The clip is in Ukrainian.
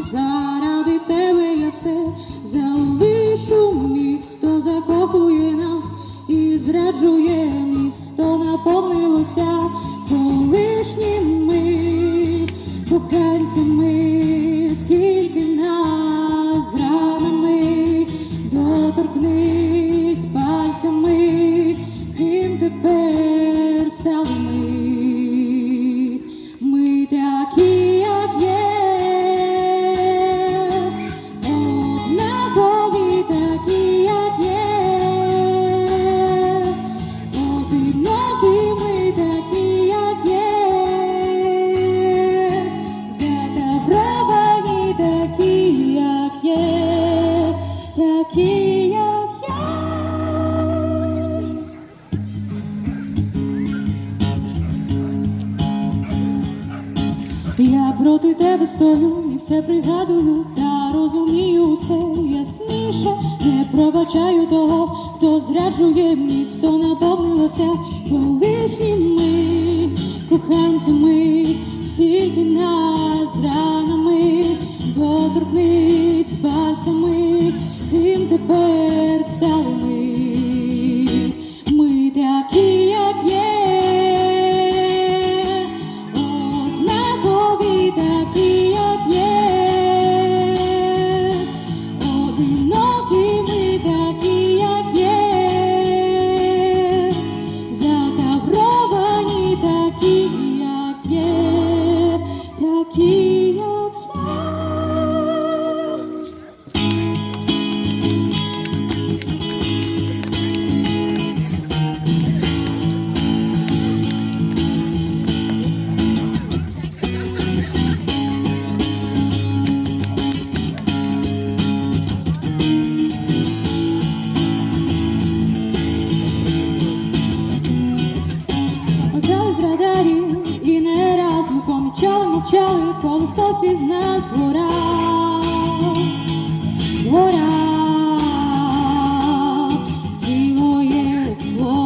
заради тебе я все залишу. Місто, закохує нас і зраджує. Місто, наповнилося колишніми коханцями, скільки нас ранами доторкнись такі, як є. Я проти тебе стою і все пригадую, та розумію все ясніше. Не пробачаю того, хто зраджує місто, наповнилося колишніми коханцями, скільки нас ранами пальцями, back. мовчали, коли хтось із нас згорав, згорав цілоє слово.